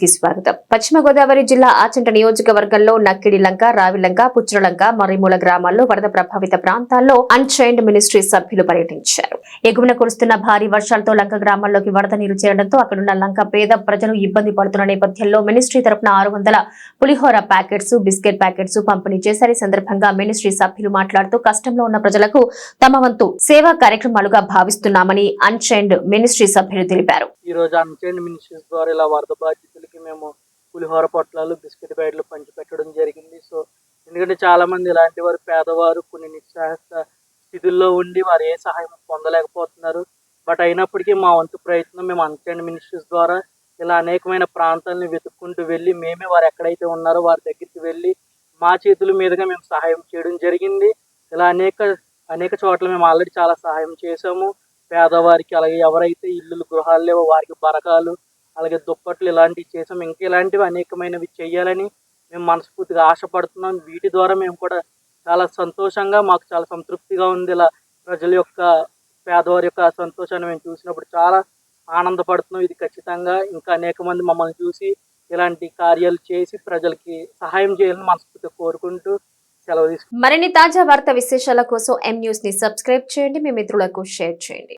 కి స్వాగతం. పశ్చిమ గోదావరి జిల్లా ఆచంట నియోజకవర్గంలో నక్కిడి లంక రావిలంక పుచ్చలంక మరిమూల గ్రామాల్లో వరద ప్రభావిత ప్రాంతాల్లో అన్చైన్డ్ మినిస్ట్రీ సభ్యులు పర్యటించారు. ఎగువన కురుస్తున్న భారీ వర్షాలతో లంక గ్రామాల్లోకి వరద నీరు చేరడంతో అక్కడున్న లంక పేద ప్రజలు ఇబ్బంది పడుతున్న నేపథ్యంలో మినిస్ట్రీ తరపున ఆరు వందల పులిహోర ప్యాకెట్స్ బిస్కెట్ ప్యాకెట్స్ పంపిణీ చేశారు. ఈ సందర్భంగా మినిస్ట్రీ సభ్యులు మాట్లాడుతూ కష్టంలో ఉన్న ప్రజలకు తమ వంతు సేవా కార్యక్రమాలుగా భావిస్తున్నామని అన్చైన్డ్ మినిస్ట్రీ సభ్యులు తెలిపారు. ఈ రోజు మినిస్ట్రీస్ ద్వారా ఇలా వరద బాధితులకి మేము పులిహోర పొట్లాలు బిస్కెట్ ప్యాకెట్లు పంచిపెట్టడం జరిగింది. సో ఎందుకంటే చాలామంది ఇలాంటి వారు పేదవారు కొన్ని నిస్సహాయ స్థితుల్లో ఉండి వారు ఏ సహాయం పొందలేకపోతున్నారు. బట్ అయినప్పటికీ మా వంతు ప్రయత్నం మేము అన్చైన్ మినిస్ట్రీస్ ద్వారా ఇలా అనేకమైన ప్రాంతాలను వెతుక్కుంటూ వెళ్ళి మేమే వారు ఎక్కడైతే ఉన్నారో వారి దగ్గరికి వెళ్ళి మా చేతుల మీదుగా మేము సహాయం చేయడం జరిగింది. ఇలా అనేక అనేక చోట్ల మేము ఆల్రెడీ చాలా సహాయం చేసాము పేదవారికి అలాగే ఎవరైతే ఇల్లులు గృహాలు లేవో వారికి బరకాలు అలాగే దుప్పట్లు ఇలాంటివి చేసాం. ఇంకా ఇలాంటివి అనేకమైనవి చేయాలని మేము మనస్ఫూర్తిగా ఆశపడుతున్నాం. వీటి ద్వారా మేము కూడా చాలా సంతోషంగా మాకు చాలా సంతృప్తిగా ఉంది. ఇలా ప్రజల యొక్క పేదవారి యొక్క సంతోషాన్ని మేము చూసినప్పుడు చాలా ఆనందపడుతున్నాం. ఇది ఖచ్చితంగా ఇంకా అనేక మంది మమ్మల్ని చూసి ఇలాంటి కార్యాలు చేసి ప్రజలకి సహాయం చేయాలని మనస్ఫూర్తిగా కోరుకుంటూ సెలవు తీసుకుంటాం మరిన్ని తాజా వార్త విశేషాల కోసం ఎం న్యూస్ని సబ్స్క్రైబ్ చేయండి. మీ మిత్రులకు షేర్ చేయండి.